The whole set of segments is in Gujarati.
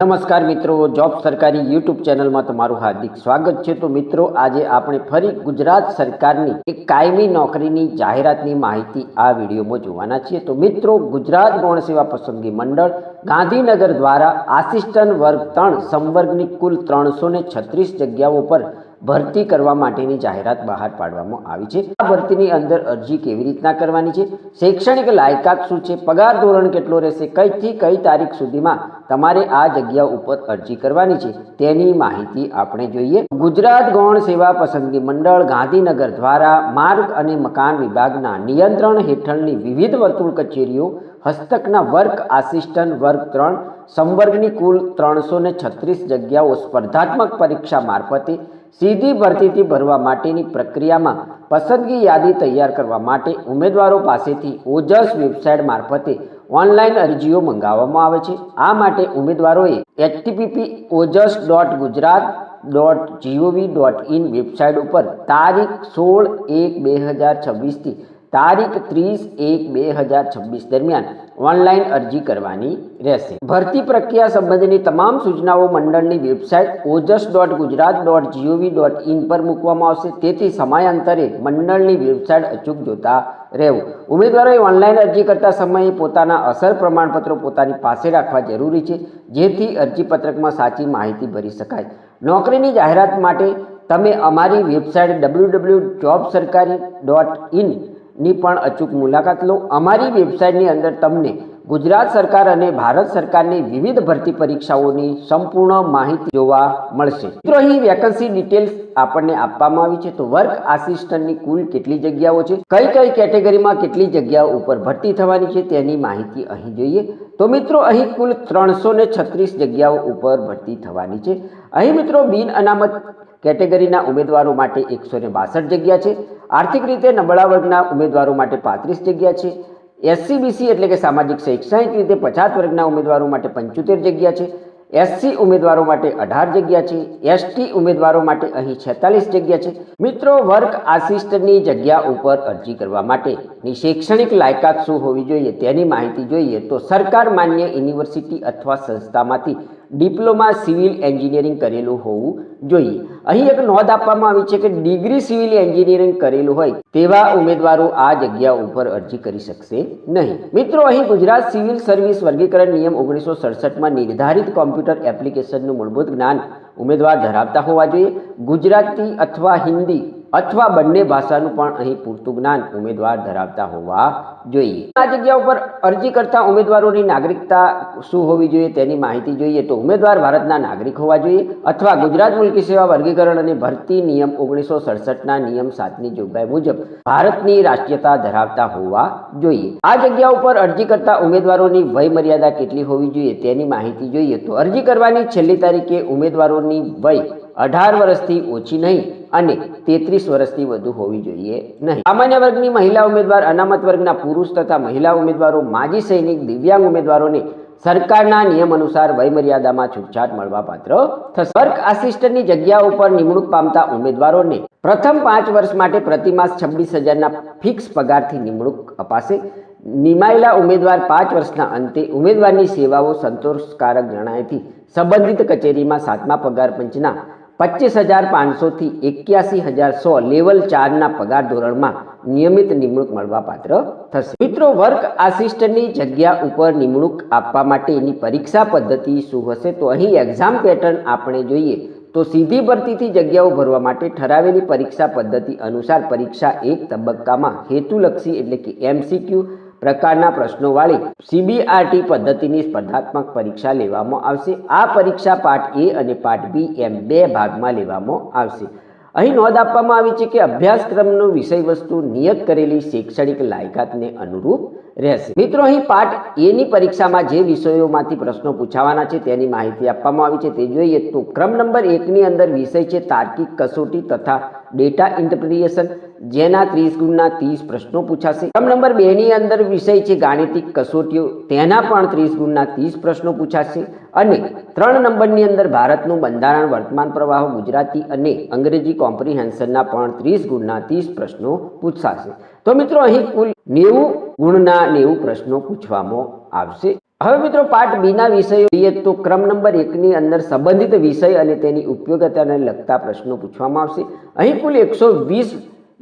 નમસ્કાર મિત્રો, જોબ સરકારી યુટ્યુબ ચેનલમાં તમારું હાર્દિક સ્વાગત છે. તો મિત્રો, આજે આપણે ફરી ગુજરાત સરકારની એક કાયમી નોકરીની જાહેરાતની માહિતી આ વિડીયોમાં જોવાના છીએ. તો મિત્રો, ગુજરાત ગૌણ સેવા પસંદગી મંડળ ગાંધીનગર દ્વારા આસિસ્ટન્ટ વર્ગ ત્રણ, સંવર્ગની કુલ ત્રણસો છત્રીસ જગ્યાઓ પર ભરતી કરવા માટેની જાહેરાત બહાર પાડવામાં આવી છે. આ ભરતીની અંદર અરજી કેવી રીતના કરવાની છે? શૈક્ષણિક લાયકાત શું છે? પગાર ધોરણ કેટલો રહેશે? કઈથી કઈ તારીખ સુધીમાં તમારે આ જગ્યા ઉપર અરજી કરવાની છે? તેની માહિતી આપણે જોઈએ. ગુજરાત ગૌણ સેવા પસંદગી મંડળ ગાંધીનગર દ્વારા માર્ગ અને મકાન વિભાગના નિયંત્રણ હેઠળની વિવિધ વર્તુળ કચેરીઓ, હસ્તકના વર્ક આસિસ્ટન્ટ વર્ગ ત્રણ, સંવર્ગની કુલ ત્રણસો છત્રીસ જગ્યાઓ સ્પર્ધાત્મક પરીક્ષા મારફતે સીધી ભરતીથી ભરવા માટેની પ્રક્રિયામાં પસંદગી યાદી તૈયાર કરવા માટે ઉમેદવારો પાસેથી ઓજસ વેબસાઇટ મારફતે ઓનલાઈન અરજીઓ મંગાવવામાં આવે છે. આ માટે ઉમેદવારોએ HTPP OJAS dot Gujarat dot GOV dot in website ઉપર તારીખ સોળ એક બે હજાર છવ્વીસથી તારીખ ત્રીસ એક બે હજાર છવ્વીસ દરમિયાન ઓનલાઈન અરજી કરવાની રહેશે. ભરતી પ્રક્રિયા સંબંધીની તમામ સૂચનાઓ મંડળની website OJAS dot Gujarat dot GOV dot in પર મૂકવામાં આવશે. તેથી સમયાંતરે મંડળની વેબસાઇટ અચૂક જોતા રહેવું. ઉમેદવારોએ ઓનલાઈન અરજી કરતા સમયે પોતાના અસર પ્રમાણપત્રો પોતાની પાસે રાખવા જરૂરી છે, જેથી અરજીપત્રકમાં સાચી માહિતી ભરી શકાય. નોકરીની જાહેરાત માટે તમે અમારી website W W job sarkari dot in ની પણ અચૂક મુલાકાત લો. અમારી વેબસાઇટની અંદર તમને ગુજરાત સરકાર અને ભારત સરકારની વિવિધ ભરતી પરીક્ષાઓની સંપૂર્ણ માહિતી જોવા મળશે. મિત્રો, અહીં વેકન્સી ડિટેલ્સ આપણને આપવામાં આવી છે. તો વર્ક આસિસ્ટન્ટની કુલ કેટલી જગ્યાઓ છે? કઈ કઈ કેટેગરીમાં કેટલી જગ્યાઓ ઉપર ભરતી થવાની છે તેની માહિતી અહીં જોઈએ. તો મિત્રો, અહીં કુલ ત્રણસો ને છત્રીસ જગ્યાઓ ઉપર ભરતી થવાની છે. અહીં મિત્રો, બિન અનામત કેટેગરીના ઉમેદવારો માટે એકસો ને બાસઠ જગ્યા છે. આર્થિક રીતે નબળા વર્ગના ઉમેદવારો માટે પાંત્રીસ જગ્યા છે. એસસીબીસી એટલે કે સામાજિક શૈક્ષણિક રીતે પછાત વર્ગના ઉમેદવારો માટે પંચોતેર જગ્યા છે, એસસી ઉમેદવારો માટે અઢાર જગ્યા છે, એસટી ઉમેદવારો માટે અહીં છેતાલીસ જગ્યા છે. મિત્રો, વર્ક આસિસ્ટન્ટની જગ્યા ઉપર અરજી કરવા માટેની શૈક્ષણિક લાયકાત શું હોવી જોઈએ તેની માહિતી જોઈએ તો સરકાર માન્ય યુનિવર્સિટી અથવા સંસ્થામાંથી ડિપ્લોમા સિવિલ એન્જિનિયરિંગ કરેલું હોવું જોઈએ. અહીં એક નોંધ આપવામાં આવી છે કે ડિગ્રી સિવિલ એન્જિનિયરિંગ કરેલું હોય તેવા ઉમેદવારો આ જગ્યા ઉપર અરજી કરી શકશે નહીં. મિત્રો, અહીં ગુજરાત સિવિલ સર્વિસ વર્ગીકરણ નિયમ ઓગણીસો સડસઠમાં નિર્ધારિત કોમ્પ્યુટર એપ્લિકેશનનું મૂળભૂત જ્ઞાન ઉમેદવાર ધરાવતા હોવા જોઈએ. ગુજરાતી અથવા હિન્દી અથવા બંને ભાષાનું પણ અહીં પૂરતું જ્ઞાન ઉમેદવાર ધરાવતા હોવા જોઈએ. આ જગ્યા ઉપર અરજી કરતા ઉમેદવારોની નાગરિકતા શું હોવી જોઈએ તેની માહિતી જોઈએ તો ઉમેદવાર ભારતના નાગરિક હોવા જોઈએ અથવા ગુજરાત મુલકી સેવા વર્ગીકરણ અને ભરતી નિયમ ઓગણીસો સડસઠના નિયમ સાતની જોગવાઈ મુજબ ભારતની રાષ્ટ્રીયતા ધરાવતા હોવા જોઈએ. આ જગ્યા ઉપર અરજી કરતા ઉમેદવારોની વય મર્યાદા કેટલી હોવી જોઈએ તેની માહિતી જોઈએ તો અરજી કરવાની છેલ્લી તારીખે ઉમેદવારોની વય અઢાર વર્ષથી ઓછી નહીં અને તેત્રીસ વર્ષથી વધુ હોવી જોઈએ નહીં. સામાન્ય વર્ગની મહિલા ઉમેદવાર, અનામત વર્ગના પુરુષ તથા મહિલા ઉમેદવારો, માજી સૈનિક, દિવ્યાંગ ઉમેદવારોને સરકારના નિયમ અનુસાર વયમર્યાદામાં છૂટછાટ મળવાપાત્ર થશે. વર્ક આસિસ્ટન્ટની જગ્યા ઉપર નિમણૂક પામતા ઉમેદવારોને પ્રથમ પાંચ વર્ષ માટે પ્રતિમાસ છવ્વીસ હજારના ફિક્સ પગારથી નિમણૂક અપાશે. નિમાયેલા ઉમેદવાર પાંચ વર્ષના અંતે ઉમેદવારની સેવાઓ સંતોષકારક જણાયથી સંબંધિત કચેરીમાં સાતમા પગાર પંચના પચીસ હજાર પાંચસોથી એક્યાસી હજાર સો લેવલ ચારના પગાર ધોરણમાં નિયમિત નિમણૂક મળવા પાત્ર થશે. મિત્રો, વર્ક આસિસ્ટન્ટની જગ્યા ઉપર નિમણૂક આપવા માટે એની પરીક્ષા પદ્ધતિ શું હશે? તો અહીં એક્ઝામ પેટર્ન આપણે જોઈએ તો સીધી ભરતીથી જગ્યાઓ ભરવા માટે ઠરાવેલી પરીક્ષા પદ્ધતિ અનુસાર પરીક્ષા એક તબક્કામાં હેતુલક્ષી એટલે કે એમસીક્યુ પ્રકારના પ્રશ્નોવાળી સીબીઆરટી પદ્ધતિની સ્પર્ધાત્મક પરીક્ષા લેવામાં આવશે. આ પરીક્ષા પાર્ટ એ અને પાર્ટ બી એમ બે ભાગમાં લેવામાં આવશે. અહીં નોંધ આપવામાં આવી છે કે અભ્યાસક્રમનો વિષય વસ્તુ નિયત કરેલી શૈક્ષણિક લાયકાતને અનુરૂપ રહેશે. મિત્રો, અહીં પાઠ એની પરીક્ષામાં જે વિષયોમાંથી પ્રશ્નો પૂછાવાના છે તેની માહિતી આપવામાં આવી છે. તે જોઈએ તો ક્રમ નંબર એકની અંદર વિષય છે તાર્કિક, કસોટી તથા ડેટા ઇન્ટરપ્રિટેશન, જેના ત્રીસ ગુણના ત્રીસ પ્રશ્નો પૂછાશે. ક્રમ નંબર બેની અંદર વિષય છે ગાણિતિક કસોટીઓ, તેના પણ ત્રીસ ગુણના ત્રીસ પ્રશ્નો પૂછાશે. અને ત્રણ નંબરની અંદર ભારતનું બંધારણ, વર્તમાન પ્રવાહ, ગુજરાતી અને અંગ્રેજી કોમ્પ્રિહેન્શનના પણ ત્રીસ ગુણના ત્રીસ પ્રશ્નો પૂછાશે. તો મિત્રો અહીં કુલ નેવું ગુણના નેવું પ્રશ્નો પૂછવામાં આવશે. હવે મિત્રો પાઠ બીના વિષયો જોઈએ તો ક્રમ નંબર એકની અંદર સંબંધિત વિષય અને તેની ઉપયોગિતાને લગતા પ્રશ્નો પૂછવામાં આવશે. અહીં કુલ એકસો વીસ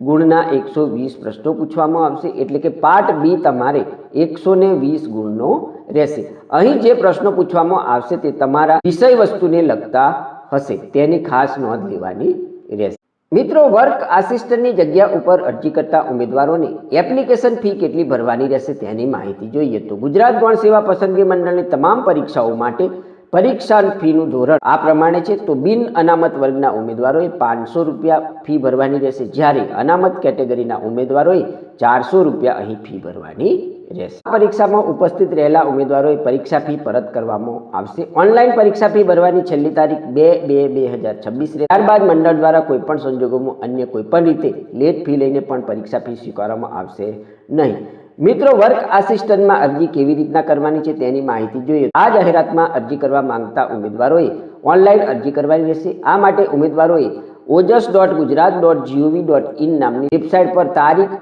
ગુણના એકસો વીસ પ્રશ્નો પૂછવામાં આવશે. એટલે કે પાઠ બી તમારે એકસો ને વીસ ગુણનો રહેશે. અહીં જે પ્રશ્નો પૂછવામાં આવશે તે તમારા વિષય વસ્તુને લગતા હશે. તેની ખાસ નોંધ લેવાની રહેશે. મિત્રો વર્ક આસિસ્ટન્ટની જગ્યા ઉપર અરજી કરતા ઉમેદવારોને એપ્લિકેશન ફી કેટલી ભરવાની રહેશે તેની માહિતી જોઈએ તો ગુજરાત ગૌણ સેવા પસંદગી મંડળની તમામ પરીક્ષાઓ માટે પરીક્ષા ફીનું ધોરણ આ પ્રમાણે છે. તો બિન અનામત વર્ગના ઉમેદવારોએ પાંચસો રૂપિયા ફી ભરવાની રહેશે. જ્યારે અનામત કેટેગરીના ઉમેદવારોએ ચારસો રૂપિયા અહીં ફી ભરવાની રહેશે. પરીક્ષામાં ઉપસ્થિત રહેલા ઉમેદવારોએ પરીક્ષા ફી પરત કરવામાં આવશે. ઓનલાઈન પરીક્ષા ફી ભરવાની છેલ્લી તારીખ બે બે બે હજાર છવ્વીસ ત્યારબાદ મંડળ દ્વારા કોઈપણ સંજોગોમાં અન્ય કોઈપણ રીતે લેટ ફી લઈને પણ પરીક્ષા ફી સ્વીકારવામાં આવશે નહીં. મિત્રો, વર્ક આસિસ્ટન્ટમાં અરજી કેવી રીતના કરવાની છે તેની માહિતી જોઈએ. આ જાહેરાતમાં અરજી કરવા માંગતા ઉમેદવારોએ ઓનલાઈન અરજી કરવાની રહેશે. આ માટે ઉમેદવારોએ OJAS dot Gujarat dot GOV dot in નામની વેબસાઇટ પર તારીખ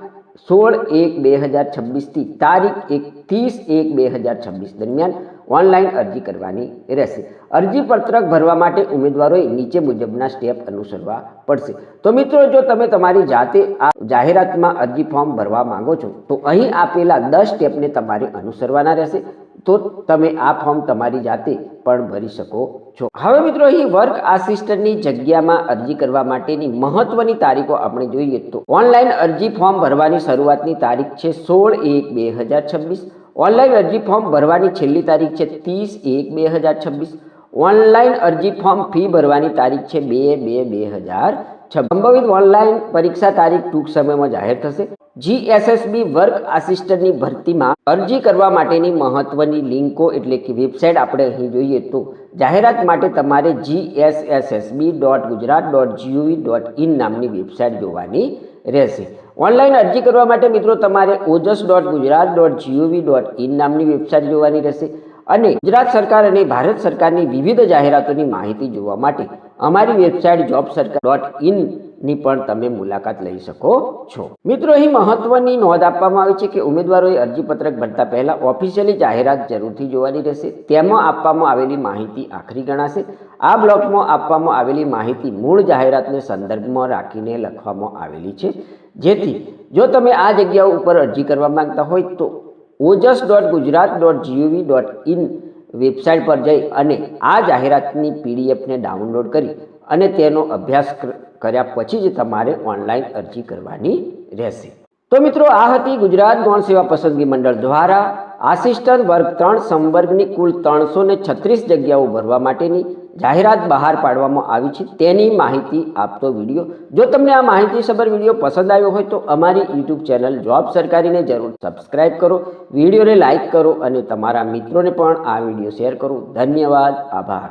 સોળ એક બે હજાર છવ્વીસથી તારીખ એકત્રીસ એક બે હજાર છવ્વીસ દરમિયાન ઓનલાઈન અરજી કરવાની રહેશે. અરજી પત્રક ભરવા માટે ઉમેદવારોએ નીચે મુજબના સ્ટેપ અનુસરવા પડશે. તો મિત્રો, જો તમે તમારી જાતે આ જાહેરાતમાં અરજી ફોર્મ ભરવા માંગો છો, તો અહીં આપેલા દસ સ્ટેપને તમારે અનુસરવાના રહેશે. તો તમે આ ફોર્મ તમારી જાતે પણ ભરી શકો છો. હવે મિત્રો, અહીં વર્ક આસિસ્ટન્ટની જગ્યામાં અરજી કરવા માટેની મહત્વની તારીખો આપણે જોઈએ તો ઓનલાઈન અરજી ફોર્મ ભરવાની શરૂઆતની તારીખ છે સોળ એક બે હજાર છવ્વીસ. ઓનલાઈન અરજી ફોર્મ ભરવાની છેલ્લી તારીખ છે ત્રીસ એક બે હજાર છવ્વીસ. ઓનલાઈન અરજી ફોર્મ ફી ભરવાની તારીખ છે બે બે બે હજાર સંભવિત ઓનલાઈન પરીક્ષા તારીખ ટૂંક સમયમાં જાહેર થશે. જીએસએસબી વર્ક આસિસ્ટન્ટની ભરતીમાં અરજી કરવા માટેની મહત્વની લિંકો એટલે કે વેબસાઇટ આપણે અહીં જોઈએ તો જાહેરાત માટે તમારે GSSSB dot Gujarat dot GOV dot in નામની વેબસાઇટ જોવાની રહેશે. ઓનલાઈન અરજી કરવા માટે મિત્રો તમારે OJAS dot Gujarat dot GOV dot in નામની વેબસાઇટ જોવાની રહેશે. અને ગુજરાત સરકાર અને ભારત સરકારની વિવિધ જાહેરાતોની માહિતી જોવા માટે અમારી વેબસાઇટ જોબ સરકાર ડોટ ઇનની પણ તમે મુલાકાત લઈ શકો છો. મિત્રો, અહીં મહત્વની નોંધ આપવામાં આવી છે કે ઉમેદવારોએ અરજીપત્રક ભરતા પહેલા ઓફિશિયલી જાહેરાત જરૂરથી જોવાની રહેશે. તેમાં આપવામાં આવેલી માહિતી આખરી ગણાશે. આ બ્લોકમાં આપવામાં આવેલી માહિતી મૂળ જાહેરાતને સંદર્ભમાં રાખીને લખવામાં આવેલી છે. જેથી, જો તમે આ જગ્યાઓ ઉપર અરજી કરવા માંગતા હોય તો OJAS dot Gujarat dot GOV dot in website પર જઈ અને આ જાહેરાતની પીડીએફને ડાઉનલોડ કરી અને તેનો અભ્યાસ કર્યા પછી જ તમારે ઓનલાઈન અરજી કરવાની રહેશે. તો મિત્રો, આ હતી ગુજરાત ગૌણ સેવા પસંદગી મંડળ દ્વારા આસિસ્ટન્ટ વર્ગ ત્રણ સંવર્ગની કુલ ત્રણસો ને છત્રીસ જગ્યાઓ ભરવા માટેની જાહેરાત બહાર પાડવામાં આવી છે, તેની માહિતી આપતો વીડિયો. જો તમને આ માહિતીસભર વીડિયો પસંદ આવ્યો હોય તો અમારી યુટ્યુબ ચેનલ જોબ સરકારીને જરૂર સબસ્ક્રાઇબ કરો, વિડીયોને લાઇક કરો અને તમારા મિત્રોને પણ આ વીડિયો શેર કરો. ધન્યવાદ, આભાર.